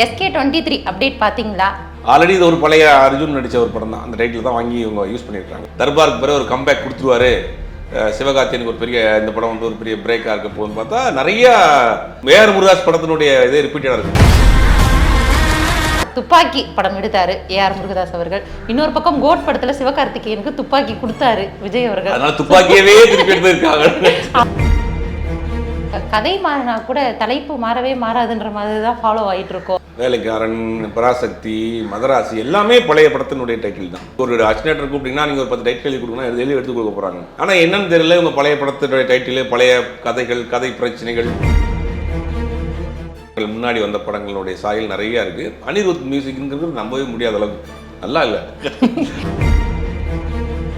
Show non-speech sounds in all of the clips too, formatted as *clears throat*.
SK twenty three update பார்த்தீங்களா? Already இது ஒரு பழைய அர்ஜுன் நடிச்ச ஒரு படம் தான். அந்த டைட்டில் தான் வாங்கி இவங்க யூஸ் பண்ணியிருக்காங்க. தர்பாருக்கு பிறகு ஒரு கம்பேக் கொடுத்துருவாரு. சிவகார்த்தியனுக்கு ஒரு பெரிய இந்த படம் வந்து ஒரு பெரிய பிரேக்காக இருக்க போகுதுன்னு பார்த்தா நிறைய வேர் முருகாஸ் படத்தினுடைய இதே ரிப்பீட்டாக இருக்கு. துப்பாக்கி படம் எடுத்தாரு ஏஆர் முருகதாஸ் அவர்கள். இன்னொரு பக்கம் கோட் படத்துல சிவகார்த்திகேயனுக்கு துப்பாக்கி கொடுத்தாரு விஜய் அவர்கள். அதனால துப்பாக்கியவே திருப்பி எடுத்திருக்காங்க. கதை மாறினா கூட தலைப்பு மாறவே மாறாதுன்ற மாதிரி தான் ஃபாலோ ஆயிட்டு இருக்கோம். வேலைக்காரன் பராசக்தி மதராசி எல்லாமே பழைய படத்தினுடைய டைட்டில் தான். ஒரு அச்சினேட்டர் கூப்பிட்டீங்கன்னா நீங்கள் ஒரு பத்து டைட்டில் எழுதி கொடுக்கணும் எழுதி எடுத்து கொடுக்க போகிறாங்க ஆனால் என்னன்னு தெரியல இவங்க பழைய படத்தினுடைய டைட்டில் பழைய கதைகள் கதை பிரச்சனைகள். முன்னாடி வந்த படங்களுடைய சாயல் நிறைய இருக்கு. அனிருத் மியூசிக்ங்கிறது நம்பவே முடியாத அளவுக்கு. நல்லா இல்லை?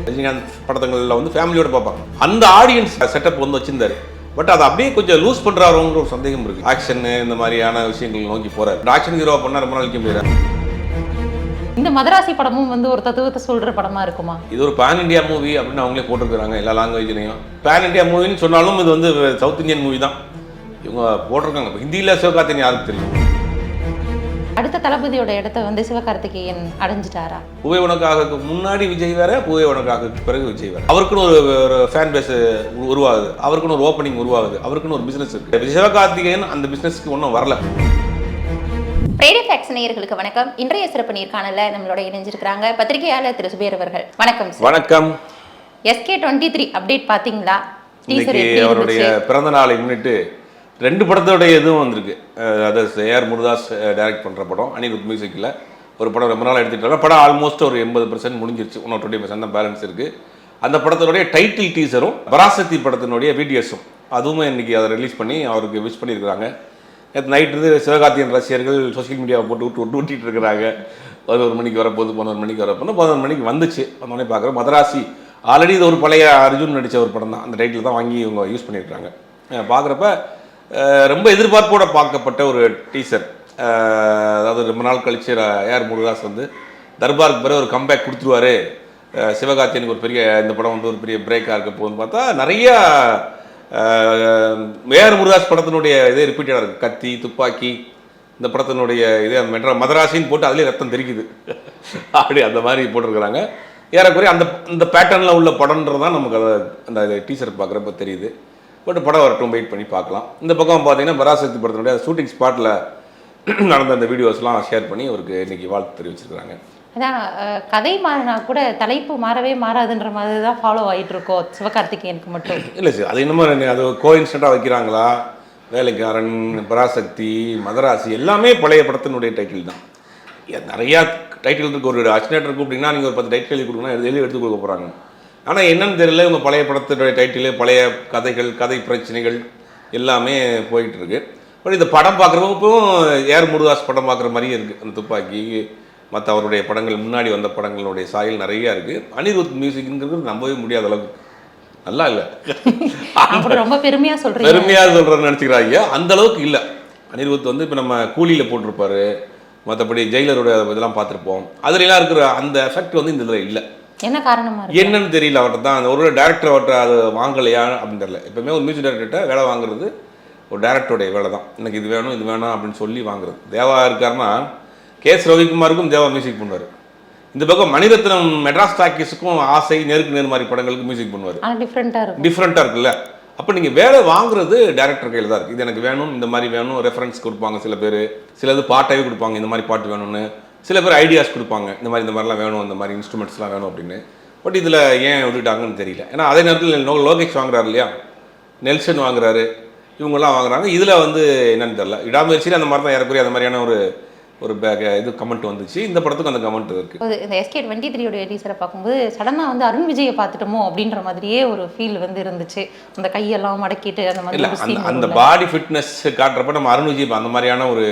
ரஜினிகாந்த் படத்தங்கள்ல வந்து ஃபேமிலியோட பார்ப்பாங்க. அந்த ஆடியன்ஸ் செட்டப் வந்து வச்சிருந்தாரு. பட் அதை அப்படியே கொஞ்சம் லூஸ் பண்றாரோங்கிற ஒரு சந்தேகம் இருக்கு. ஆக்ஷன் இந்த மாதிரியான விஷயங்கள் நோக்கி போறாரு. ஆக்ஷன் ஹீரோ பண்ணா ரொம்ப நாளைக்கு முடியாது இந்த மதராசி படமும் வந்து ஒரு தத்துவத்தை சொல்ற படமா இருக்குமா? இது ஒரு பேன் இந்தியா மூவி அப்படின்னு அவங்களே போட்டிருக்காங்க எல்லா லாங்குவேஜ்லையும் பேன் இந்தியா மூவின்னு சொன்னாலும் இது வந்து சவுத் இந்தியன் மூவி தான். இவங்க போட்டிருக்காங்க. ஹிந்தியில சிவகார்த்தியன் யாருக்கு தெரியும்? அடுத்த தளபதியோட இடத்த வந்து சிவகார்த்திகேயன் அடைஞ்சிட்டாரா? பூவே உனக்காக முன்னாடி விஜய் வேற பூவே உனக்காக பிறகு விஜய் வேற. அவருக்குன்னு ஒரு ஒரு ஃபேன் பேஸ் உருவாகுது. அவருக்குன்னு ஒரு ஓப்பனிங் உருவாகுது. அவருக்குன்னு ஒரு பிசினஸ் இருக்கு. சிவகார்த்திகேயன் அந்த பிசினஸ்க்கு ஒன்றும் வரல. ரேடியோ ஃபேக்ஸ் நேயர்களுக்கு வணக்கம். இன்றைய சிறப்பு நேர்காணல நம்மளோட இணைஞ்சிருக்கிறாங்க பத்திரிகையாளர் திரு சுபேர் அவர்கள். வணக்கம் சார். வணக்கம். எஸ்கே டுவெண்ட்டி த்ரீ அப்டேட் பாத்தீங்களா டீசர் இன்னைக்கு எப்படி அவருடைய பிறந்த நாளை முன்னிட்டு ரெண்டு படத்தோடைய இதுவும் வந்திருக்கு. அதாவது ஏஆர் முருதாஸ் டைரக்ட் பண்ணுற படம். அனிருத் மியூசிக்கில் ஒரு படம் ரொம்ப நாள் எடுத்துகிட்டு படம் ஆல்மோஸ்ட் ஒரு எண்பது பர்சன்ட் முடிஞ்சிருச்சு. இன்னும் டுவெண்ட்டி பர்சன்ட் தான் பேலன்ஸ் இருக்குது அந்த படத்தினுடைய டைட்டில் டீசரும் பராசக்தி படத்தினுடைய வீடியோஸும் அதுவும் இன்றைக்கி அதை ரிலீஸ் பண்ணி அவருக்கு விஷ் பண்ணியிருக்கிறாங்க. நேற்று நைட் இருந்து சிவகார்த்தியன் ரசிகர்கள் சோஷியல் மீடியாவை போட்டு விட்டு விட்டு விட்டிட்டு இருக்கிறாங்க. பதினோரு மணிக்கு வரப்போகுது பதினோரு மணிக்கு வரப்போது பதினோரு மணிக்கு வந்துச்சு. வந்தோடனே பார்க்குறோம். மதராசி ஆல்ரெடி இது ஒரு பழைய அர்ஜுன் நடித்த ஒரு படம் தான் அந்த டைட்டில் தான் வாங்கி இவங்க யூஸ் பண்ணியிருக்காங்க பார்க்குறப்ப ரொம்ப எதிர்பார்ப்போடு பார்க்கப்பட்ட ஒரு டீசர் அதாவது ரொம்ப நாள் கழிச்சு ஏஆர் முருகாஸ் வந்து தர்பாருக்கு பிறகு ஒரு கம்பேக் கொடுத்துருவாரு. சிவகார்த்தியனுக்கு ஒரு பெரிய இந்த படம் வந்து ஒரு பெரிய பிரேக்காக இருக்க போகுதுன்னு பார்த்தா நிறைய ஏஆர் முருகாஸ் படத்தினுடைய இதே ரிப்பீட்டடாக இருக்குது கத்தி துப்பாக்கி இந்த படத்தினுடைய இதே மெட்ரா மதராசின்னு போட்டு அதுலேயே ரத்தம் தெரிக்குது. *laughs* அப்படி அந்த மாதிரி போட்டிருக்கிறாங்க. ஏறக்குறைய அந்த இந்த பேட்டர்னில் உள்ள படம்ன்றது தான் நமக்கு அதை அந்த டீசர் பார்க்குறப்ப தெரியுது. பட் படம் வரட்டும் வெயிட் பண்ணி பார்க்கலாம். இந்த பக்கம் பார்த்தீங்கன்னா பராசக்தி படத்தினுடைய ஷூட்டிங் ஸ்பாட்டில் நடந்த அந்த வீடியோஸ்லாம் ஷேர் பண்ணி அவருக்கு இன்னைக்கு வாழ்த்து தெரிவிச்சிருக்கிறாங்க. அதான் கதை மாறினா கூட தலைப்பு மாறவே மாறாதுன்ற மாதிரி தான் ஃபாலோ ஆயிட்டு இருக்கோம் சிவகார்த்திகேயனுக்கு மட்டும். *clears throat* இல்லை சார் அது என்னமோ என்ன, அது கோயின்ஸ்டண்ட்டாக வைக்கிறாங்களா? வேலைக்காரன் பராசக்தி மதராசி எல்லாமே பழைய படத்தினுடைய டைட்டில் தான். நிறையா டைட்டில் இருக்கு. ஒரு அச்சினேட்டர் கூப்பிட்டீங்கன்னா நீங்கள் ஒரு பத்து டைட்டில் எழுதி கொடுக்கணும் எழுதி எடுத்து கொடுக்க போகிறாங்க ஆனால் என்னன்னு தெரியல. இவங்க பழைய படத்தினுடைய டைட்டில் பழைய கதைகள் கதை பிரச்சனைகள் எல்லாமே போயிட்டு இருக்கு பட் இந்த படம் பார்க்குறப்பவும் ஏஆர் முருதாஸ் படம் பார்க்குற மாதிரியே இருக்குது அந்த துப்பாக்கி மற்ற அவருடைய படங்கள் முன்னாடி வந்த படங்களுடைய சாயல் நிறைய இருக்குது அனிருத் மியூசிக்ங்கிறது நம்பவே முடியாத அளவுக்கு நல்லா இல்லை. ரொம்ப பெருமையா சொல்றீங்க. பெருமையாக சொல்கிறேன்னு நினச்சிக்கிறாங்க அந்த அளவுக்கு இல்லை. அனிருத் வந்து இப்போ நம்ம கூலியில் போட்டிருப்பாரு. மற்றபடி ஜெயிலரோட இதெல்லாம் பார்த்துருப்போம். அதுலலாம் இருக்கிற அந்த எஃபெக்ட் வந்து இந்த இதில் இல்லை. என்ன காரணமா இருக்கு? என்னன்னு தெரியல அவர்கிட்ட தான். ஒரு டேரக்டர் அவர்கிட்ட அது வாங்கலையா அப்படின்னு தெரியல. எப்பவுமே ஒரு மியூசிக் டேரக்டர்கிட்ட வேலை வாங்குறது ஒரு டேரக்டருடைய வேலை தான். எனக்கு இது வேணும் இது வேணாம் அப்படின்னு சொல்லி வாங்குறது. தேவா இருக்காருன்னா கேஎஸ் ரவிக்குமாருக்கும் தேவா மியூசிக் பண்ணுவார். இந்த பக்கம் மணிரத்னம் மெட்ராஸ் டாக்கீஸுக்கும் ஆசை நெருக்கு நேர் மாதிரி படங்களுக்கு மியூசிக் பண்ணுவார். ஆனா டிஃப்ரெண்டா இருக்கும். டிஃப்ரெண்ட்டாக இருக்குல்ல. அப்போ நீங்கள் வேலை வாங்குறது டேரக்டர் கையில் தான் இருக்குது இது எனக்கு வேணும் இந்த மாதிரி வேணும் ரெஃபரன்ஸ் கொடுப்பாங்க சில பேர். சிலது பாட்டாகவே கொடுப்பாங்க இந்த மாதிரி பாட்டு வேணும்னு. சில பேர் ஐடியாஸ் கொடுப்பாங்க. இந்த மாதிரி இந்த மாதிரிலாம் வேணும் இந்த மாதிரி இன்ஸ்ட்ருமெண்ட்ஸ்லாம் வேணும் அப்படின்னு. பட் இதில் ஏன் விட்டுட்டாங்கன்னு தெரியல. ஏன்னா அதே நேரத்தில் லோகேஷ் வாங்குறாரு இல்லையா? நெல்சன் வாங்குறாரு. இவங்கெல்லாம் வாங்குறாங்க. இதில் வந்து என்னன்னு தெரியல. இடாமுயற்சியில் அந்த மாதிரி தான் ஏறக்குறைய அந்த மாதிரியான ஒரு ஒரு பேக் இது கமெண்ட் வந்துச்சு. இந்த படத்துக்கும் அந்த கமெண்ட் இருக்குது போது இந்த எஸ்கே டுவெண்ட்டி த்ரீயோட டீசரை பார்க்கும்போது சடனாக வந்து அருண் விஜயை பார்த்துட்டோமோ அப்படின்ற மாதிரியே ஒரு ஃபீல் வந்து இருந்துச்சு. அந்த கையெல்லாம் மடக்கிட்டு அந்த மாதிரி அந்த. பாடி ஃபிட்னஸ் காட்டுறப்ப நம்ம அருண் விஜய் அந்த மாதிரியான ஒரு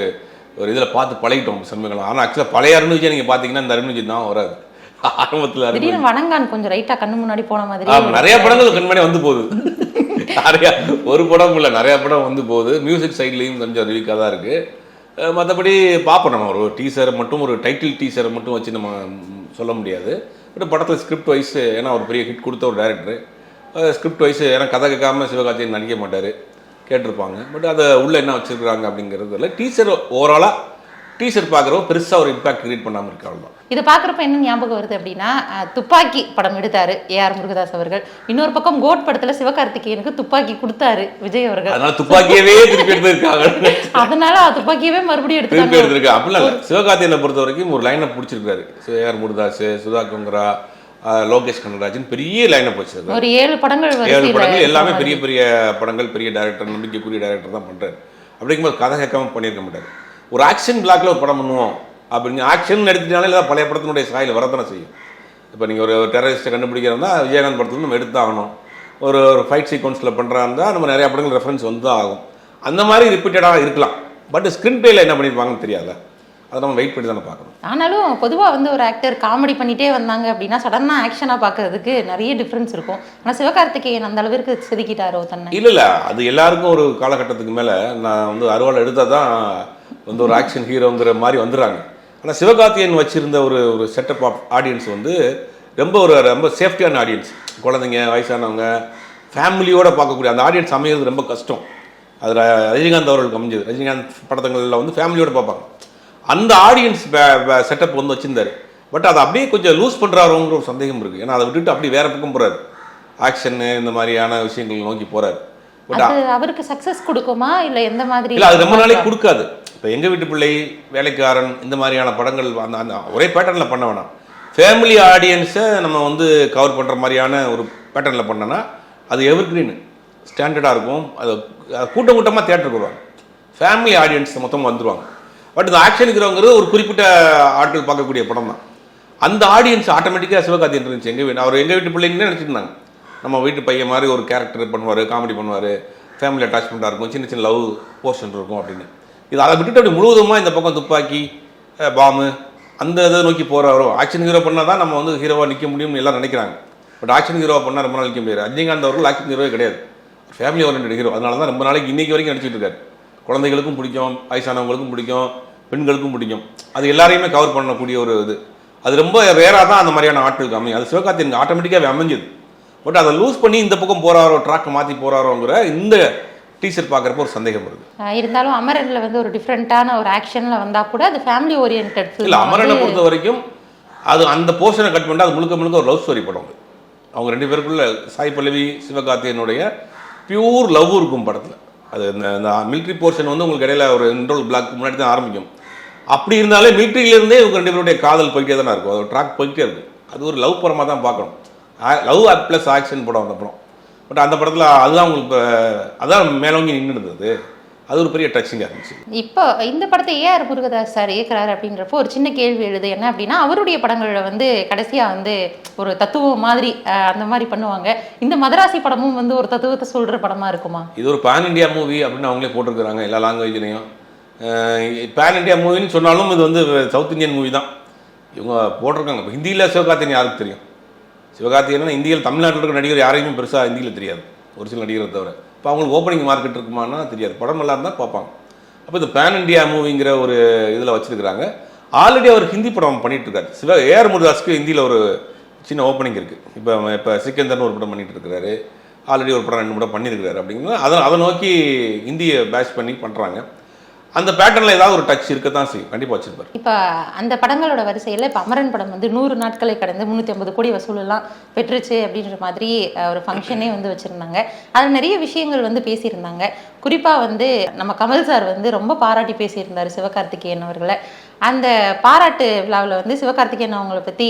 ஒரு இதில் பார்த்து பழகிட்டோம் சண்முகம் ஆனால் ஆக்சுவலாக பழைய அருண் விஜய் நீங்கள் பார்த்தீங்கன்னா இந்த அருண் விஜய் தான் வராது ஆரம்பத்தில் திடீர்னு வணங்கான் கொஞ்சம் ரைட்டா கண்ணு முன்னாடி போன மாதிரி. நிறைய படங்கள் கண்மணி வந்து போகுது. நிறைய ஒரு படம் இல்லை நிறைய படம் வந்து போகுது. மியூசிக் சைட்லேயும் கொஞ்சம் ரிலீக்காக தான் இருக்கு. அஹ் மற்றபடி பார்ப்போம். நம்ம ஒரு டீசரை மட்டும் ஒரு டைட்டில் டீசரை மட்டும் வச்சு நம்ம சொல்ல முடியாது. பட் படத்தில் ஸ்கிரிப்ட் வைஸ் ஏன்னா ஒரு பெரிய ஹிட் கொடுத்த ஒரு டேரக்டர் ஸ்கிரிப்ட் வைஸ் ஏன்னா கதை கேட்காம சிவகார்த்தியன் நடிக்க மாட்டார். கேட்டிருப்பாங்க. பட் அதை உள்ள என்ன வச்சிருக்காங்க அப்படிங்கிறது இல்லை டீசர் ஓவராலாக டீசர் பார்க்குறோம் பெருசாக ஒரு இம்பாக்ட் கிரியேட் பண்ணாமல் இருக்கு அவ்வளோதான் இதை பார்க்குறப்ப என்ன ஞாபகம் வருது அப்படின்னா துப்பாக்கி படம் எடுத்தாரு ஏஆர் முருகதாஸ் அவர்கள். இன்னொரு பக்கம் கோட் படத்துல சிவகார்த்திகேயனுக்கு துப்பாக்கி கொடுத்தாரு விஜய் அவர்கள். அதனால துப்பாக்கியவே திருப்பி எடுத்திருக்காங்க. அதனால துப்பாக்கியவே மறுபடியும் திருப்பி எடுத்தாங்க எடுத்திருக்காங்க அப்படிலாம் இல்லை. சிவகார்த்தியனை பொறுத்த வரைக்கும் ஒரு லைனை பிடிச்சிருக்காரு. ஏஆர் முருதாஸ் சுதா கொங்கரா லோகேஷ் கனகராஜன் பெரிய லைனை வச்சிருக்காரு ஒரு ஏழு படங்கள் ஏழு படங்கள் எல்லாமே பெரிய. பெரிய படங்கள் பெரிய டேரக்டர் நம்பிக்கைக்குரிய டேரக்டர் தான் பண்றாரு. அப்படிங்கும்போது கதை கேட்காம பண்ணியிருக்க மாட்டாரு. ஒரு ஆக்ஷன் பிளாக்ல ஒரு படம் பண்ணுவோம் அப்படின்னு ஆக்ஷன் எடுத்துட்டாலே இல்லை பழைய படத்தினுடைய சாயல் வரத்தானே செய்யும். இப்போ நீங்கள் ஒரு டெரரிஸ்ட்டை கண்டுபிடிக்கிறதா விஜயகாந்த் படத்துல நம்ம எடுத்தாகணும். ஒரு ஒரு ஃபைட் சீக்வன்ஸில் பண்ணுறாருந்தா நம்ம நிறைய படங்கள் ரெஃபரன்ஸ் வந்து ஆகும். அந்த மாதிரி ரிப்பீட்டடாக இருக்கலாம். பட் ஸ்க்ரீன் பிளேல என்ன பண்ணியிருப்பாங்கன்னு தெரியாதுல்ல அதை நம்ம வெயிட் பண்ணி தானே பார்க்கணும். ஆனாலும் பொதுவா வந்து ஒரு ஆக்டர் காமெடி பண்ணிட்டே வந்தாங்க அப்படின்னா சடனா ஆக்ஷனா பார்க்கிறதுக்கு நிறைய டிஃபரன்ஸ் இருக்கும். ஆனா சிவகார்த்திகேயன் அந்த அளவிற்கு செதுக்கிட்டாரோ தன்னை? இல்லை இல்லை. அது எல்லாருக்கும் ஒரு காலகட்டத்துக்கு மேலே நான் வந்து அருவாள் எடுத்தால் தான் வந்து ஒரு ஆக்ஷன் ஹீரோங்கிற மாதிரி வந்துடுறாங்க. ஆனால் சிவகார்த்தியன் வச்சிருந்த ஒரு ஒரு செட்டப் ஆஃப் ஆடியன்ஸ் வந்து ரொம்ப ஒரு ரொம்ப சேஃப்டியான ஆடியன்ஸ் குழந்தைங்க வயசானவங்க ஃபேமிலியோட பார்க்கக்கூடிய அந்த ஆடியன்ஸ் அமைகிறது ரொம்ப கஷ்டம். அதில் ரஜினிகாந்த் அவர்களுக்கு அமைஞ்சது ரஜினிகாந்த் படத்தங்களில் வந்து ஃபேமிலியோட பார்ப்பாங்க. அந்த ஆடியன்ஸ் செட்டப் வந்து வச்சிருந்தாரு. பட் அதை அப்படியே கொஞ்சம் லூஸ் பண்ணுறாருங்கிற ஒரு சந்தேகம் இருக்குது ஏன்னா அதை விட்டுட்டு அப்படியே வேற பக்கம் போகிறாரு ஆக்ஷன்னு இந்த மாதிரியான விஷயங்கள் நோக்கி போகிறாரு பட் அவருக்கு சக்சஸ் கொடுக்குமா? இல்ல எந்த மாதிரி இல்லை அது ரொம்ப நாளைக்கு கொடுக்காது. இப்போ எங்கள் வீட்டு பிள்ளை வேலைக்காரன் இந்த மாதிரியான படங்கள் அந்த அந்த ஒரே பேட்டர்னில் பண்ண வேணாம். ஃபேமிலி ஆடியன்ஸை நம்ம வந்து கவர் பண்ணுற மாதிரியான ஒரு பேட்டர்னில் பண்ணோன்னா அது எவர் கிரீன் ஸ்டாண்டர்டாக இருக்கும். அது அது கூட்டம் கூட்டமாக தேட்டருக்கு வருவாங்க. ஃபேமிலி ஆடியன்ஸ் மொத்தமாக வந்துருவாங்க. பட் இந்த ஆக்ஷன் ஹீரோங்கிறது ஒரு குறிப்பிட்ட ஆட்கள் பார்க்கக்கூடிய படம் தான். அந்த ஆடியன்ஸ் ஆட்டோமேட்டிக்காக சிவகாத்தியன் இருந்துச்சு. எங்கள் வீடு அவர் எங்கள் வீட்டு பிள்ளைங்கன்னு நினச்சிருந்தாங்க. நம்ம வீட்டு பையன் மாதிரி ஒரு கேரக்டர் பண்ணுவார் காமெடி பண்ணுவார் ஃபேமிலி அட்டாச்மெண்ட்டாக இருக்கும் சின்ன சின்ன லவ் போர்ஷன் இருக்கும் அப்படின்னு. இது அதை விட்டுட்டு அப்படி முழுவதுமாக இந்த பக்கம் துப்பாக்கி பாமு பாம்பு அந்த இதை நோக்கி போகிறாரோ ஆக்ஷன் ஹீரோ பண்ணால் தான் நம்ம வந்து ஹீரோவாக நிற்க முடியும்னு எல்லாம் நினைக்கிறாங்க. பட் ஆக்ஷன் ஹீரோவாக பண்ணால் ரொம்ப நாள் நிற்க முடியாது. ரஜினிகாந்த் அவர்கள் ஆக்ஷன் ஹீரோவே கிடையாது. ஃபேமிலி ஓரியன்ட் ஹீரோ அதனால தான் ரொம்ப நாளைக்கு இன்றைக்கி வரைக்கும் நடிச்சிட்டு இருக்காரு. குழந்தைகளுக்கும் பிடிக்கும் வயசானவங்களுக்கும் பிடிக்கும் பெண்களுக்கும் பிடிக்கும். அது எல்லாரையுமே கவர் பண்ணக்கூடிய ஒரு இது. அது ரொம்ப ரேராக தான் அந்த மாதிரியான ஆட்களுக்கு அமையும் அது சிவகார்த்தியனுக்கு ஆட்டோமேட்டிக்காகவே அமைஞ்சது. பட் அதை லூஸ் பண்ணி இந்த பக்கம் போறாரோ ட்ராக்கை மாற்றி போறாரோங்கிற இந்த டீச்சர் பார்க்குறப்ப ஒரு சந்தேகம் வருது. இருந்தாலும் அமரன்ல வந்து ஒரு டிஃப்ரெண்ட்டான ஒரு ஆக்ஷன்ல வந்தா கூட அது ஃபேமிலி ஓரியன்ட் இல்லை அமரனை பொறுத்த வரைக்கும் அது அந்த போர்ஷனை கட் பண்ணிட்டு அது முழுக்க முழுக்க ஒரு லவ் ஸ்டோரி படம் அவங்க ரெண்டு பேருக்குள்ள சாய் பல்லவி சிவகார்த்தியனுடைய பியூர் லவ் இருக்கும் படத்தில். அது இந்த மிலிட்ரி போர்ஷன் வந்து உங்களுக்கு இடையில ஒரு இன்ட்ரோல் பிளாக் முன்னாடி தான் ஆரம்பிக்கும். அப்படி இருந்தாலே மிலிட்ரியிலேருந்தே இவங்க ரெண்டு பேருடைய காதல் போயிட்டே தானே இருக்கும். அது ட்ராக் போயிட்டே இருக்கும். அது ஒரு லவ் படமாக தான் பார்க்கணும். லவ் ப்ளஸ் ஆக்ஷன் படம் அந்த படம். பட் அந்த படத்தில் அதுதான் உங்களுக்கு இப்போ அதான் மேலோங்கி நின்றுடுது அது ஒரு பெரிய டச்சிங்காக இருந்துச்சு. இப்போ இந்த படத்தை ஏஆர் முருகதாஸ் சார் இயக்குறாரு அப்படின்றப்போ ஒரு சின்ன கேள்வி எழுது. என்ன அப்படின்னா அவருடைய படங்களில் வந்து கடைசியா வந்து ஒரு தத்துவம் மாதிரி அந்த மாதிரி பண்ணுவாங்க. இந்த மதராசி படமும் வந்து ஒரு தத்துவத்தை சொல்ற படமா இருக்குமா? இது ஒரு பேன் இண்டியா மூவி அப்படின்னு அவங்களே போட்டிருக்கிறாங்க எல்லா லாங்குவேஜ்லையும் பேன் இண்டியா மூவின்னு சொன்னாலும் இது வந்து சவுத் இந்தியன் மூவி தான். இவங்க போட்டிருக்காங்க. இப்போ ஹிந்தியில் சிவகார்த்தியன் யாருக்கு தெரியும்? சிவகார்த்தியன் இந்தியில் தமிழ்நாட்டில் இருக்கிற நடிகர் யாரையுமே பெருசாக ஹிந்தியில் தெரியாது. ஒரு சில நடிகரை தவிர. இப்போ அவங்களுக்கு ஓப்பனிங் மார்க்கெட் இருக்குமானா தெரியாது. படம் நல்லா இருந்தால் பார்ப்பாங்க. அப்போ இந்த பேன் இண்டியா மூவிங்கிற ஒரு இதில் வச்சுருக்கிறாங்க. ஆல்ரெடி அவர் ஹிந்தி படம் பண்ணிட்டு இருக்காரு சிவ ஏஆர் முருதாஸ்க்கு ஹிந்தியில் ஒரு சின்ன ஓப்பனிங் இருக்குது இப்போ இப்போ சிக்கந்தர்னு ஒரு படம் பண்ணிட்டு இருக்கிறாரு ஆல்ரெடி ஒரு படம் ரெண்டு படம் பண்ணியிருக்கிறாரு அப்படிங்கிறது அதை அதை நோக்கி ஹிந்தியை பேஷ் பண்ணி பண்ணுறாங்க அந்த பேட்டர்னில் ஏதாவது ஒரு டச் இருக்க தான் செய்யும். கண்டிப்பாக வச்சிருப்பாரு. இப்போ அந்த படங்களோட வரிசையில் இப்போ அமரன் படம் வந்து நூறு நாட்களை கடந்து முந்நூற்றி ஐம்பது கோடி வசூலெல்லாம் பெற்றுச்சு அப்படின்ற மாதிரி ஒரு ஃபங்க்ஷனே வந்து வச்சுருந்தாங்க. அதில் நிறைய விஷயங்கள் வந்து பேசியிருந்தாங்க. குறிப்பாக வந்து நம்ம கமல் சார் வந்து ரொம்ப பாராட்டி பேசியிருந்தார் சிவகார்த்திகேயன் அவர்களை. அந்த பாராட்டு விழாவில் வந்து சிவகார்த்திகேயன் அவங்கள பற்றி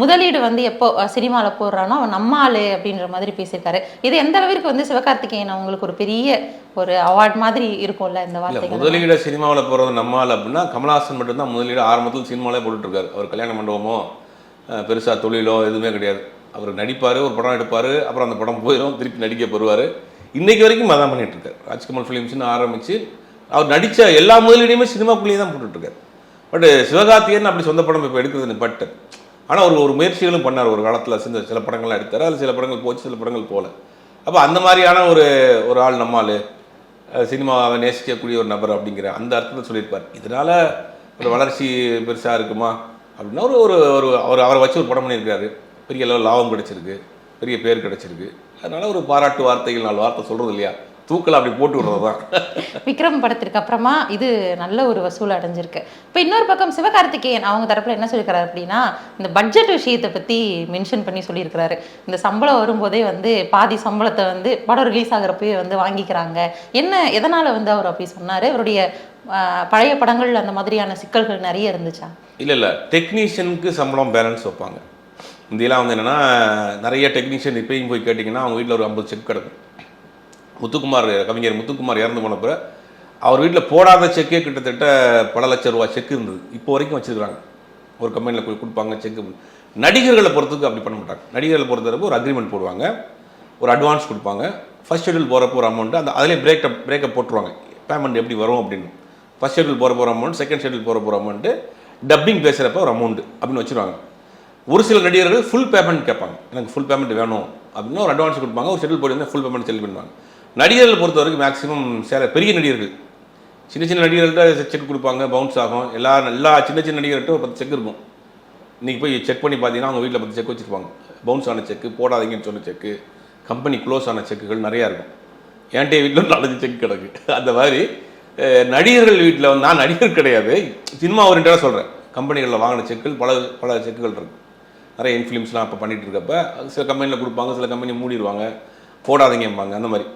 முதலீடு வந்து எப்போ சினிமாவில் போடுறானோ அவன் நம்ம ஆளு அப்படின்ற மாதிரி பேசியிருக்காரு. இது எந்த அளவிற்கு வந்து சிவகார்த்திகேயன் அவங்களுக்கு ஒரு பெரிய ஒரு அவார்ட் மாதிரி இருக்கும்ல இந்த வார்த்தைகள்? முதலீடு சினிமாவில் போகிறது நம்மால் அப்படின்னா கமல்ஹாசன் மட்டும்தான் முதலீடு ஆரம்பத்தில் சினிமாவிலே போட்டுட்ருக்காரு. அவர் கல்யாண மண்டபமோ பெருசாக தொழிலோ எதுவுமே கிடையாது. அவர் நடிப்பார் ஒரு படம் எடுப்பார் அப்புறம் அந்த படம் போயிடும் திருப்பி நடிக்க பெறுவார் இன்னைக்கு வரைக்கும் அதான் பண்ணிட்டு இருக்காரு ராஜ்கமல் ஃபிலிம்ஸ்னு ஆரம்பித்து அவர் நடித்த எல்லா முதலீடையுமே சினிமாக்குள்ளேயே தான் போட்டுட்ருக்காரு. பட் சிவகார்த்திகேயன் அப்படி சொந்த படம் இப்போ எடுக்கிறது பட்டு. ஆனால் ஒரு ஒரு முயற்சிகளும் பண்ணார் ஒரு காலத்தில். சில சில படங்கள்லாம் எடுத்தார். அதில் சில படங்கள் போச்சு சில படங்கள் போகல அப்போ அந்த மாதிரியான ஒரு ஒரு ஆள் நம்மால் சினிமாவை நேசிக்கக்கூடிய ஒரு நபர் அப்படிங்கிற அந்த அர்த்தத்தில் சொல்லியிருப்பார். இதனால் ஒரு வளர்ச்சி பெருசாக இருக்குமா? அப்படின்னா ஒரு ஒரு ஒரு அவர் அவரை வச்சு ஒரு படம் பண்ணியிருக்காரு. பெரிய அளவு லாபம் கிடச்சிருக்கு. பெரிய பேர் கிடைச்சிருக்கு. அதனால ஒரு பாராட்டு வார்த்தைகள் நாலு வார்த்தை சொல்கிறது இல்லையா? தூக்கல அப்படி போட்டு விடுறது தான் விக்ரம் படத்திற்கு அப்புறமா இது நல்ல ஒரு வசூல் அடைஞ்சிருக்கு. இப்போ இன்னொரு பக்கம் சிவகார்த்திகேயன் அவங்க தரப்புல என்ன சொல்லியிருக்காரு அப்படின்னா இந்த பட்ஜெட் விஷயத்தை பத்தி மென்ஷன் பண்ணி சொல்லியிருக்கிறாரு. இந்த சம்பளம் வரும்போதே வந்து பாதி சம்பளத்தை வந்து படம் ரிலீஸ் ஆகிறப்பயே வந்து வாங்கிக்கிறாங்க. என்ன எதனால வந்து அவர் அப்படி சொன்னாரு? அவருடைய பழைய படங்கள் அந்த மாதிரியான சிக்கல்கள் நிறைய இருந்துச்சா? இல்லை இல்லை. டெக்னீஷியனுக்கு சம்பளம் பேலன்ஸ் வைப்பாங்க. இந்தியெல்லாம் வந்து என்னென்னா நிறைய டெக்னீஷியன் இப்பயும் போய் கேட்டிங்கன்னா அவங்க வீட்டில் ஒரு ஐம்பது செக் கிடக்கும். முத்துக்குமார் கவிஞர் முத்துக்குமார் இறந்து போனப்ப அவர் வீட்டில் போடாத செக்கே கிட்டத்தட்ட பல லட்சம் ரூபா செக் இருந்தது. இப்போ வரைக்கும் வச்சுருக்காங்க ஒரு கம்பெனியில் போய் கொடுப்பாங்க செக் நடிகர்களை பொறுத்துக்கு அப்படி பண்ண மாட்டாங்க. நடிகர்களை பொறுத்தவரைக்கும் ஒரு அக்ரிமெண்ட் போடுவாங்க. ஒரு அட்வான்ஸ் கொடுப்பாங்க. ஃபர்ஸ்ட் ஷெட்யூல் போகிறப்போ ஒரு அமௌண்ட் அந்த அதிலே பிரேக்கப் பிரேக்கப் போட்டுருவாங்க. பேமெண்ட் எப்படி வரும் அப்படின்னு. ஃபஸ்ட் ஷெட்யூல் போகிற போகிற அமௌண்ட் செகண்ட் ஷெட்யூல் போகிற போகிற அமௌண்ட்டு டப்பிங் பேசுகிறப்ப ஒரு அமௌண்ட் அப்படின்னு வச்சுருவாங்க. ஒரு சில நடிகர்கள் ஃபுல் பேமெண்ட் கேட்பாங்க. எனக்கு ஃபுல் பேமெண்ட் வேணும் அப்படின்னா ஒரு அட்வான்ஸ் கொடுப்பாங்க. ஒரு ஷெட்யூல் போட்டு ஃபுல் பேமெண்ட் செல் பண்ணுவாங்க நடிகர்கள் பொறுத்த வரைக்கும் மேக்ஸிமம் சேல பெரிய நடிகர்கள். சின்ன சின்ன நடிகர்கள்ட்ட செக் கொடுப்பாங்க பவுன்ஸ் ஆகும். எல்லா எல்லா சின்ன சின்ன நடிகர்கிட்ட ஒரு பத்து செக் இருக்கும். இன்றைக்கி போய் செக் பண்ணி பார்த்தீங்கன்னா அவங்க வீட்டில் பத்து செக் வச்சுருப்பாங்க. பவுன்ஸ் ஆன செக்கு போடாதீங்கன்னு சொன்ன செக்கு கம்பெனி க்ளோஸ் ஆன செக்குகள் நிறையா இருக்கும். என்கிட்ட வீட்டில் நாலஞ்சு செக் கிடக்கு. அந்த மாதிரி நடிகர்கள் வீட்டில் வந்து நான் நடிகர் கிடையாது. சினிமா ஓரியன்டாக சொல்கிறேன் கம்பெனிகளில் வாங்கின செக்குகள் பல பல செக்குகள் இருக்கு. நிறைய இன்ஃபிலிம்ஸ்லாம் அப்போ பண்ணிகிட்டு இருக்கப்ப சில கம்பெனியில் கொடுப்பாங்க சில கம்பெனி மூடிடுவாங்க போடாதீங்கம்பாங்க அந்த மாதிரி.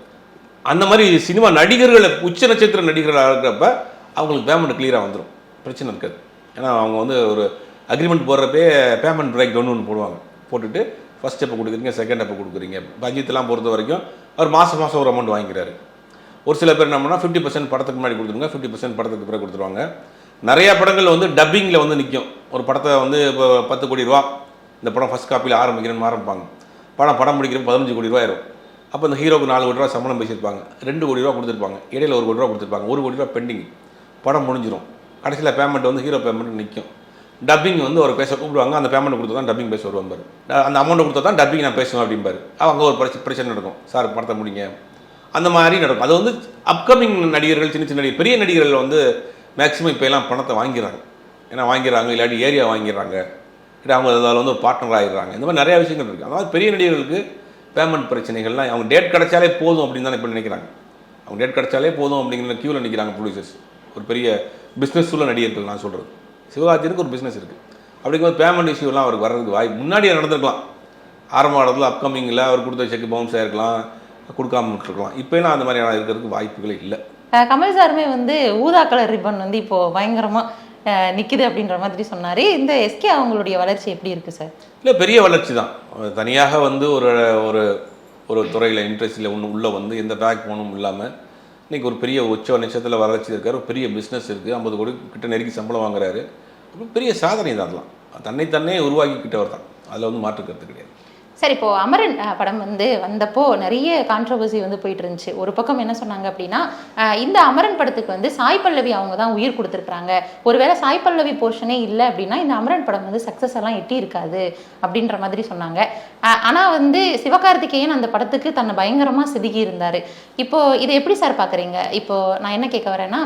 அந்த மாதிரி சினிமா நடிகர்களை உச்ச நட்சத்திர நடிகர்களாக இருக்கிறப்ப அவங்களுக்கு பேமெண்ட் கிளியராக வந்துடும் பிரச்சனை இருக்காது. ஏன்னா அவங்க வந்து ஒரு அக்ரிமெண்ட் போடுறப்பே பேமெண்ட் பிரேக் டவுன் ஒன்று போடுவாங்க. போட்டுட்டு ஃபஸ்ட் ஸ்டெப்பை கொடுக்குறீங்க செகண்ட் ஸ்டெப்பை கொடுக்குறீங்க? பட்ஜெட்லாம் பொறுத்த வரைக்கும் அவர் மாதம் மாதம் ஒரு அமௌண்ட் வாங்கிக்கிறாரு. ஒரு சில பேர் என்ன பண்ணால் ஃபிஃப்டி பர்சன்ட் படத்துக்கு முன்னாடி கொடுத்துருங்க ஃபிஃப்டி பர்சன்ட் படத்துக்கு பிறகு கொடுத்துருவாங்க. நிறையா படங்கள் வந்து டப்பிங்கில் வந்து நிற்கும் ஒரு படத்தை வந்து இப்போ பத்து கோடி ரூபா இந்த படம் ஃபஸ்ட் காப்பியில் ஆரம்பிக்கிறேன்னு ஆரம்பிப்பாங்க. படம் படம் முடிக்கிறப்ப பதினஞ்சு கோடி ரூபா ஆயிரும். அப்போ இந்த ஹீரோக்கு நாலு கோடி ரூபா சம்பளம் பேசியிருப்பாங்க. ரெண்டு கோடி ரூபா கொடுத்துருப்பாங்க. இடையில ஒரு கோடி ரூபா கொடுத்துருப்பாங்க. ஒரு கோடி ரூபா பெண்டிங் படம் முடிஞ்சிடும் கடைசியில் பேமெண்ட் வந்து ஹீரோ பேமெண்ட் நிற்கும் டப்பிங் வந்து ஒரு பேச கூப்பிடுவாங்க. அந்த பேமெண்ட் கொடுத்து தான் டப்பிங் பேச வருவார் அந்த அமௌண்ட் கொடுத்தா தான் டப்பிங் நான் பேசுவேன் அப்படிம்பாரு அவங்க ஒரு பிரச்சனை பிரச்சனை நடக்கும். சார் படத்தை முடிங்க. அந்த மாதிரி நடக்கும். அது வந்து அப்கமிங் நடிகர்கள் சின்ன சின்ன நடிகர் பெரிய நடிகர்கள் வந்து மேக்ஸிமம் இப்போ எல்லாம் பணத்தை வாங்கிறாங்க ஏன்னா வாங்கிடுறாங்க இல்லாட்டி ஏரியா வாங்கிடுறாங்க. இல்லை அவங்க அதில் வந்து ஒரு பார்ட்னர் ஆகிடுறாங்க இந்த மாதிரி நிறையா விஷயங்கள் இருக்குது அதாவது பெரிய நடிகர்களுக்கு பேமெண்ட் பிரச்சனைகள்லாம் அவங்க டேட் கிடைச்சாலே போதும் அப்படின்னு தான் இப்போ நினைக்கிறாங்க. அவங்க டேட் கிடைச்சாலே போதும் அப்படிங்கிற க்யூவில் நிற்கிறாங்க ப்ரொடியூசர்ஸ் ஒரு பெரிய பிஸ்னஸ் உள்ள நடிகர்கள் நான் சொல்கிறது சிவகார்த்தியனுக்கு ஒரு பிஸ்னஸ் இருக்குது அப்படிங்கும்போது பேமெண்ட் இஷ்யூலாம் அவருக்கு வர்றதுக்கு வாய்ப்பு முன்னாடியே நடந்திருக்கலாம். ஆரம்ப காலத்தில் அப்கமிங்கில் அவர் கொடுத்த செக் பவுன்ஸ் ஆகிருக்கலாம் கொடுக்காம விட்டுருக்கலாம். இப்போலாம் அந்த மாதிரியான இருக்கிறதுக்கு வாய்ப்புகளே இல்லை. கமல் சாருமே வந்து ஊதா கலர் ரிப்பன் வந்து இப்போ பயங்கரமாக நிற்கிது அப்படின்ற மாதிரி சொன்னாரு. இந்த எஸ்கே அவங்களுடைய வளர்ச்சி எப்படி இருக்கு சார் இல்லை பெரிய வளர்ச்சி தான். தனியாக வந்து ஒரு ஒரு ஒரு துறையில் இன்ட்ரெஸ்டில் ஒன்று உள்ளே வந்து எந்த பேக் போனும் இல்லாமல் இன்றைக்கி ஒரு பெரிய உச்ச நிச்சயத்தில் வளர்ச்சி இருக்கார் ஒரு பெரிய பிஸ்னஸ் இருக்குது ஐம்பது கோடி கிட்ட நெருக்கி சம்பளம் வாங்குறாரு. ஒரு பெரிய சாதனை தான் அதெல்லாம் தன்னை தன்னே உருவாக்கிக்கிட்டவர் தான். அதில் வந்து மாற்று கருத்து கிடையாது. சரி இப்போது அமரன் படம் வந்து வந்தப்போ நிறைய கான்ட்ரவர்சி வந்து போயிட்டு இருந்துச்சு ஒரு பக்கம் என்ன சொன்னாங்க அப்படின்னா இந்த அமரன் படத்துக்கு வந்து சாய் பல்லவி அவங்க தான் உயிர் கொடுத்துருக்குறாங்க. ஒருவேளை சாய் பல்லவி போர்ஷனே இல்லை அப்படின்னா இந்த அமரன் படம் வந்து சக்ஸஸ் எல்லாம் எட்டி இருக்காது அப்படின்ற மாதிரி சொன்னாங்க. ஆனால் வந்து சிவகார்த்திகேயன் அந்த படத்துக்கு தன்னை பயங்கரமாக செதுக்கி இருந்தார். இப்போது இதை எப்படி சார் பார்க்குறீங்க இப்போது நான் என்ன கேட்க வரேன்னா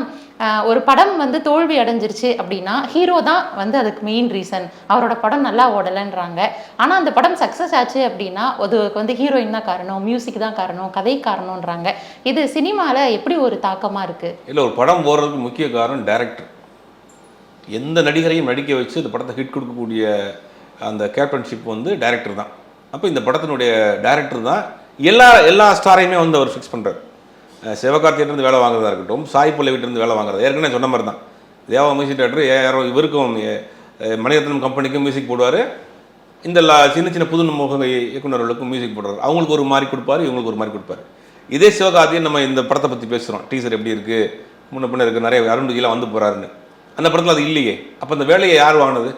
ஒரு படம் வந்து தோல்வி அடைஞ்சிருச்சு அப்படின்னா ஹீரோ தான் வந்து அதுக்கு மெயின் ரீசன் அவரோட படம் நல்லா ஓடலைன்றாங்க. ஆனால் அந்த படம் சக்ஸஸ் ஆச்சு அப்படின்னா அதுக்கு வந்து ஹீரோயின் தான் காரணம் மியூசிக் தான் காரணம் கதை காரணம்ன்றாங்க. இது சினிமாவில் எப்படி ஒரு தாக்கமாக இருக்குது இல்லை ஒரு படம் போடுறதுக்கு முக்கிய காரணம் டேரக்டர் எந்த நடிகரையும் நடிக்க வச்சு இந்த படத்தை ஹிட் கொடுக்கக்கூடிய அந்த கேப்டன்ஷிப் வந்து டேரக்டர் தான். அப்போ இந்த படத்தினுடைய டேரக்டர் தான் எல்லா எல்லா ஸ்டாரையுமே வந்து அவர் ஃபிக்ஸ் பண்ணுறாரு சிவகார்த்தியிலிருந்து வேலை வாங்குறதா இருக்கட்டும் சாய் பல்லவிட்டிருந்து வேலை வாங்குறது ஏற்கனவே சொன்ன மாதிரி தான். தேவா மியூசிக் டேரக்டர் யாரோ இவருக்கும் மணிரத்னம் கம்பெனிக்கும் மியூசிக் போடுவார். இந்த சின்ன சின்ன புது முக இயக்குநர்களுக்கும் மியூசிக் போடுறாரு. அவங்களுக்கு ஒரு மாதிரி கொடுப்பாரு இவங்களுக்கு ஒரு மாதிரி கொடுப்பாரு. இதே சிவகார்த்தியன் நம்ம இந்த படத்தை பற்றி பேசுகிறோம் டீசர் எப்படி இருக்குது முன்ன பின்ன இருக்குது நிறைய அருண்ஜிலாம் வந்து போகிறாருன்னு அந்த படத்தில் அது இல்லையே. அப்போ அந்த வேலையை யார் வாங்கினது?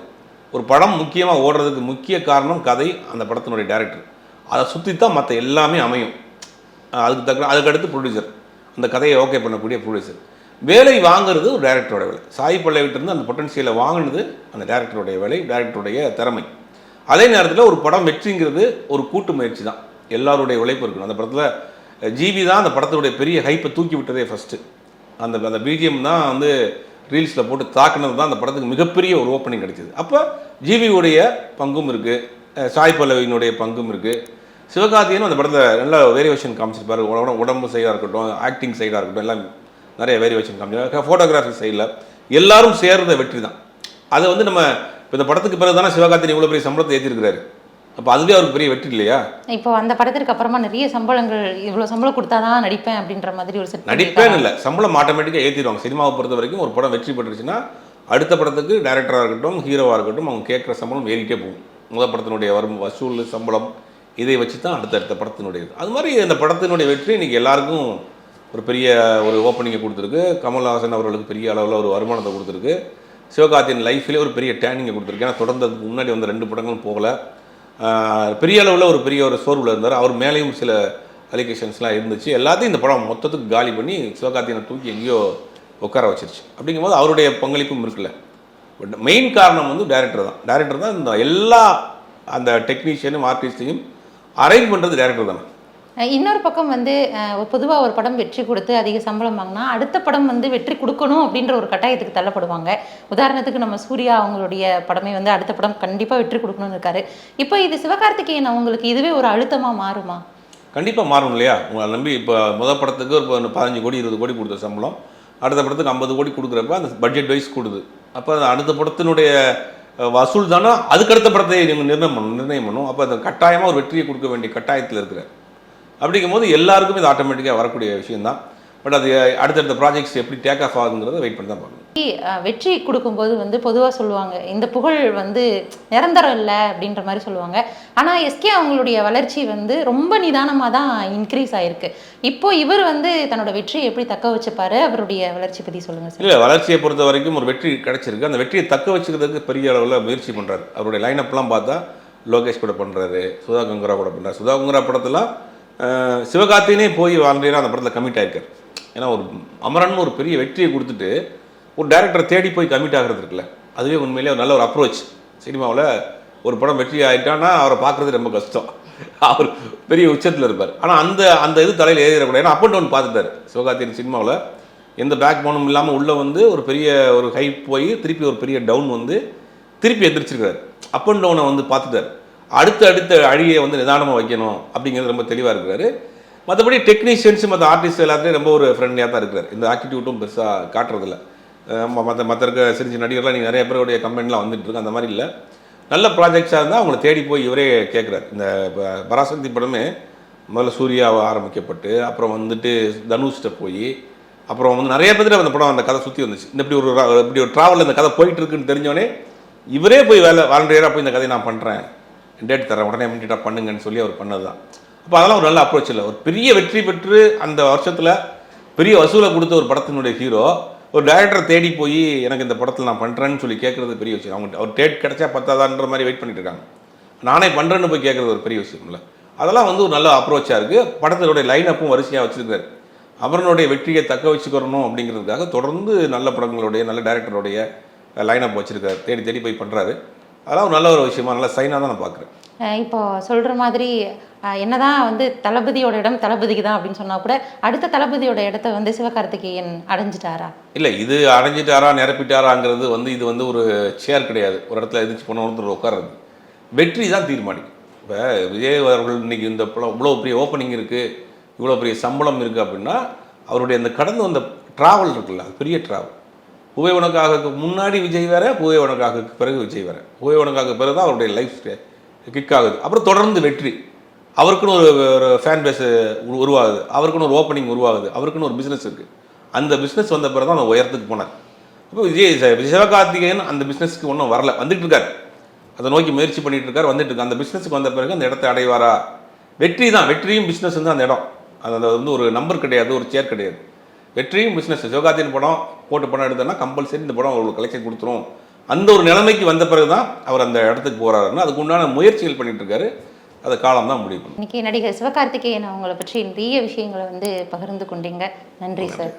ஒரு படம் முக்கியமாக ஓடுறதுக்கு முக்கிய காரணம் கதை அந்த படத்தினுடைய டேரக்டர் அதை சுற்றி தான் மற்ற எல்லாமே அமையும். அதுக்கு தக்க அதுக்கடுத்து ப்ரொடியூசர் அந்த கதையை ஓகே பண்ணக்கூடிய ப்ரொடியூசர் வேலை வாங்குறது ஒரு டேரக்டரோட வேலை. சாய் பல்லவிட்டிருந்து அந்த பொட்டன்ஷியலை வாங்கினது அந்த டேரக்டருடைய வேலை டேரக்டருடைய திறமை. அதே நேரத்தில் ஒரு படம் வெற்றிங்கிறது ஒரு கூட்டு முயற்சி தான் எல்லாருடைய உழைப்பு இருக்கணும். அந்த படத்தில் ஜிபி தான் அந்த படத்தினுடைய பெரிய ஹைப்பை தூக்கி விட்டதே ஃபஸ்ட்டு அந்த அந்த பிஜிஎம் தான் வந்து ரீல்ஸில் போட்டு தாக்குனது தான் அந்த படத்துக்கு மிகப்பெரிய ஒரு ஓப்பனிங் கிடைச்சிது. அப்போ ஜிவியுடைய பங்கும் இருக்குது சாய் பல்லவியினுடைய பங்கும் இருக்குது சிவகார்த்திகேயன் அந்த படத்தை நல்ல வேரியேஷன் காமிச்சிருப்பாரு. உடம்பு சைடாக இருக்கட்டும் ஆக்டிங் சைடாக இருக்கட்டும் எல்லாம் நிறைய வேரியேஷன் காமிச்சிருக்காங்க ஃபோட்டோகிராஃபி சைடில் எல்லாரும் சேர்ந்த வெற்றி தான் அதை வந்து நம்ம இப்போ இந்த படத்துக்கு பிறகு தானே சிவகார்த்திகேயன் இவ்வளோ பெரிய சம்பளத்தை ஏற்றிருக்கிறாரு அப்போ அதுவே அவருக்கு பெரிய வெற்றி இல்லையா? இப்போ அந்த படத்திற்கு அப்புறமா நிறைய சம்பளங்கள் இவ்வளவு சம்பளம் கொடுத்தாதான் நடிப்பேன் அப்படின்ற மாதிரி ஒரு செட் நடிப்பேன்னு இல்லை சம்பளம் ஆட்டோமேட்டிக்காக ஏற்றிடுவாங்க சினிமாவை பொறுத்த வரைக்கும் ஒரு படம் வெற்றி பெற்றுச்சுன்னா அடுத்த படத்துக்கு டைரக்டராக இருக்கட்டும் ஹீரோவாக இருக்கட்டும் அவங்க கேட்குற சம்பளம் ஏறிட்டே போகும். முதல் படத்தினுடைய வரும் வசூல் சம்பளம் இதை வச்சு தான் அடுத்தடுத்த படத்தினுடைய. அது மாதிரி இந்த படத்தினுடைய வெற்றி இன்னைக்கு எல்லாருக்கும் ஒரு பெரிய ஒரு ஓப்பனிங்கை கொடுத்துருக்கு. கமல்ஹாசன் அவர்களுக்கு பெரிய அளவில் ஒரு வருமானத்தை கொடுத்துருக்கு. சிவகார்த்தியின் லைஃப்லேயே ஒரு பெரிய டேர்னிங்கை கொடுத்துருக்கு. ஏன்னா தொடர்ந்து அதுக்கு முன்னாடி வந்த ரெண்டு படங்களும் போகல. பெரிய அளவில் ஒரு பெரிய ஒரு சோர்வில் இருந்தார். அவர் மேலேயும் சில அலிகேஷன்ஸ்லாம் இருந்துச்சு. எல்லாத்தையும் இந்த படம் மொத்தத்துக்கு காலி பண்ணி சிவகார்த்தியனை தூக்கி எங்கேயோ உட்கார வச்சிருச்சு. அப்படிங்கும்போது அவருடைய பங்களிப்பும் இருக்குல்ல. பட் மெயின் காரணம் வந்து டேரக்டர் தான். டேரக்டர் தான் இந்த எல்லா அந்த டெக்னீஷியனும் ஆர்டிஸ்டையும் அரேஞ்ச் பண்ணுறது டேரக்டர் தானே. இன்னொரு பக்கம் வந்து பொதுவாக ஒரு படம் வெற்றி கொடுத்து அதிக சம்பளம் வாங்கினா அடுத்த படம் வந்து வெற்றி கொடுக்கணும் அப்படின்ற ஒரு கட்டாயத்துக்கு தள்ளப்படுவாங்க. உதாரணத்துக்கு நம்ம சூர்யா அவங்களுடைய படமே வந்து அடுத்த படம் கண்டிப்பாக வெற்றி கொடுக்கணும்னு இருக்காரு. இப்போ இது சிவகார்த்திகேயன் அவங்களுக்கு இதுவே ஒரு அழுத்தமாக மாறுமா? கண்டிப்பாக மாறும் இல்லையா? உங்களை நம்பி இப்போ முதல் படத்துக்கு ஒரு பதினஞ்சு கோடி இருபது கோடி கொடுத்த சம்பளம். அடுத்த படத்துக்கு ஐம்பது கோடி கொடுக்குறப்ப அந்த பட்ஜெட் வைஸ் கொடுது. அப்போ அந்த அடுத்த படத்தினுடைய வசூல் தானே அதுக்கடுத்த படத்தை நீங்கள் நிர்ணயம் பண்ணணும் நிர்ணயம் பண்ணும் அப்போ அந்த கட்டாயமாக ஒரு வெற்றியை கொடுக்க வேண்டிய கட்டாயத்தில் இருக்கிற அப்படிங்கும்போது எல்லாருக்கும் இது ஆட்டோமேட்டிக்காக வரக்கூடிய விஷயம்தான். பட் அது அடுத்தடுத்த ப்ராஜெக்ட்ஸ் எப்படி டேக் ஆஃப் ஆகுங்கிறத வெயிட் பண்ணி தான் பார்க்கணும். வெற்றி கொடுக்கும்போது வந்து பொதுவா சொல்லுவாங்க இந்த புகழ் வந்து நிரந்தரம் இல்லை அப்படின்ற மாதிரி சொல்லுவாங்க. ஆனா எஸ்கே அவங்களுடைய வளர்ச்சி வந்து ரொம்ப நிதானமா தான் இன்க்ரீஸ் ஆயிருக்கு. இப்போ இவர் வந்து தன்னோட வெற்றியை எப்படி தக்க வச்சுப்பாரு? அவருடைய வளர்ச்சி பத்தி சொல்லுங்க சார். இல்லை வளர்ச்சியை பொறுத்த வரைக்கும் ஒரு வெற்றி கிடைச்சிருக்கு. அந்த வெற்றியை தக்க வச்சுக்கிறதுக்கு பெரிய அளவில் முயற்சி பண்ணுறாரு அவருடைய லைனப்லாம் பார்த்தா லோகேஷ் கூட பண்ணுறாரு சுதா கங்குரா கூட பண்ணுறாரு சுதா கங்குரா படத்தில் சிவகார்த்தினே போய் வாழ்ந்தீரா அந்த படத்தில் கமிட் ஆகிருக்கார் ஏன்னா ஒரு அமரன் ஒரு பெரிய வெற்றியை கொடுத்துட்டு ஒரு டேரக்டரை தேடி போய் கமிட் ஆகிறது இருக்குல்ல. அதுவே உண்மையிலேயே ஒரு நல்ல ஒரு அப்ரோச் சினிமாவில் ஒரு படம் வெற்றி ஆகிட்டான்னா அவரை பார்க்குறது ரொம்ப கஷ்டம். அவர் பெரிய உச்சத்தில் இருப்பார். ஆனால் அந்த அந்த இது தலையில் ஏறிடக்கூடாது. ஏன்னா அப் அண்ட் டவுன் பார்த்துட்டார் சிவகார்த்தியின் சினிமாவில். எந்த பேக் போனும் இல்லாமல் உள்ளே வந்து ஒரு பெரிய ஒரு ஹைப் போய் திருப்பி ஒரு பெரிய டவுன் வந்து திருப்பி எந்திரிச்சிருக்காரு. அப் அண்ட் டவுனை வந்து பார்த்துட்டார். அடுத்த அடுத்த அழியை வந்து நிதானமாக வைக்கணும் அப்படிங்கிறது ரொம்ப தெளிவாக இருக்கிறாரு. மற்றபடி டெக்னீஷியன்ஸ் மற்ற ஆர்டிஸ்ட் எல்லாத்துலேயும் ரொம்ப ஒரு ஃப்ரெண்ட்லியாக தான் இருக்கிறார். இந்த ஆட்டிடியூட்டும் பெருசாக காட்டுறதில்ல. மற்ற மற்ற இருக்க சிறு நடிகர்லாம் நீங்கள் நிறைய பேருடைய கம்பெனிலாம் வந்துட்டு இருக்கு அந்த மாதிரி இல்லை. நல்ல ப்ராஜெக்ட்ஸாக இருந்தால் அவங்கள தேடி போய் இவரே கேட்குறாரு இந்த பராசக்தி படமே முதல்ல சூர்யாவை ஆரம்பிக்கப்பட்டு அப்புறம் வந்துட்டு தனுஷ்கிட்ட போய் அப்புறம் வந்து நிறைய பேர் அந்த படம் அந்த கதை சுற்றி வந்துச்சு. இந்த இப்படி ஒரு இப்படி ஒரு ட்ராவல் இந்த கதை போயிட்டு இருக்குன்னு தெரிஞ்சோடனே இவரே போய் வேலை வாலண்டியராக போய் இந்த கதையை நான் பண்ணுறேன் டேட் தரேன் உடனே இமீடியட்டாக பண்ணுங்கன்னு சொல்லி அவர் பண்ணது தான் அப்போ அதெல்லாம் ஒரு நல்ல அப்ரோச் இல்லை. ஒரு பெரிய வெற்றி பெற்று அந்த வருஷத்தில் பெரிய வசூலை கொடுத்த ஒரு படத்தினுடைய ஹீரோ ஒரு டைரக்டரை தேடி போய் எனக்கு இந்த படத்தில் நான் பண்ணுறேன்னு சொல்லி கேட்குறது பெரிய விஷயம். அவங்க அவர் டேட் கிடைச்சா பத்தாதான்ற மாதிரி வெயிட் பண்ணிட்டு இருக்காங்க நானே பண்ணுறேன்னு போய் கேட்குறது ஒரு பெரிய விஷயம் இல்லை. அதெல்லாம் வந்து ஒரு நல்ல அப்ரோச்சாக இருக்குது படத்தினுடைய லைன் அப்பும் வரிசையாக வச்சுருக்காரு அவரனுடைய வெற்றியை தக்க வச்சுக்கிறணும் அப்படிங்கிறதுக்காக தொடர்ந்து நல்ல படங்களுடைய நல்ல டைரக்டருடைய லைன் அப் வச்சிருக்காரு. தேடி தேடி போய் பண்ணுறாரு அதெல்லாம் ஒரு நல்ல ஒரு விஷயமா நல்ல சைனாக தான் நான் பார்க்குறேன். இப்போ சொல்ற மாதிரி என்னதான் வந்து தளபதியோட இடம் தளபதிக்கு தான் அப்படின்னு சொன்னா கூட அடுத்த தளபதியோட இடத்த வந்து சிவகார்த்திகேயன் அடைஞ்சிட்டாரா? இல்லை இது அடைஞ்சிட்டாரா நிரப்பிட்டாராங்கிறது வந்து இது வந்து ஒரு சேர் கிடையாது. ஒரு இடத்துல எதிர்த்து போன ஒருத்தர் உட்கார்றது. வெற்றி தான் தீர்மானிக்கும். இப்போ விஜய் அவர்கள் இன்னைக்கு இந்த இவ்வளோ பெரிய ஓப்பனிங் இருக்குது இவ்வளோ பெரிய சம்பளம் இருக்குது அப்படின்னா அவருடைய அந்த கடந்து வந்த ட்ராவல் இருக்குல்ல அது பெரிய ட்ராவல் புகை உனக்காக முன்னாடி விஜய் வேற புகை உனக்காக பிறகு விஜய் வேற. புகை உனக்காக பிறகு தான் அவருடைய லைஃப் கிக் ஆகுது. அப்புறம் தொடர்ந்து வெற்றி. அவருக்குன்னு ஒரு ஒரு ஃபேன் பேஸ் உருவாகுது. அவருக்குன்னு ஒரு ஓப்பனிங் உருவாகுது. அவருக்குன்னு ஒரு பிஸ்னஸ் இருக்குது அந்த பிஸ்னஸ் வந்த பிறகு தான் அந்த உயரத்துக்கு போனார். இப்போ விஜய் சிவகார்த்திகேயன் அந்த பிஸ்னஸ்க்கு ஒன்றும் வரல. வந்துட்டு இருக்காரு. அதை நோக்கி முயற்சி பண்ணிட்டு இருக்காரு. வந்துட்டு இருக்கு. அந்த பிஸ்னஸுக்கு வந்த பிறகு அந்த இடத்தை அடைவாரா? வெற்றி தான். வெற்றியும் பிஸ்னஸ் வந்து அந்த இடம். அது அது வந்து ஒரு நம்பர் கிடையாது. ஒரு சேர் கிடையாது. வெற்றியும் பிஸ்னஸ் சிவகார்த்தியின் படம் போட்டு படம் எடுத்தோன்னா கம்பல்சரி இந்த படம் அவங்களுக்கு கலெக்ஷன் கொடுத்துரும். அந்த ஒரு நிலைமைக்கு வந்த பிறகு தான் அவர் அந்த இடத்துக்கு போறாருன்னா அதுக்கு உண்டான முயற்சிகள் பண்ணிட்டு இருக்காரு அதை காலம் தான் முடிவு இன்னைக்கு நடிகர் சிவகார்த்திகேயன் அவங்கள பற்றி நிறைய விஷயங்களை வந்து பகிர்ந்து கொண்டீங்க. நன்றி சார்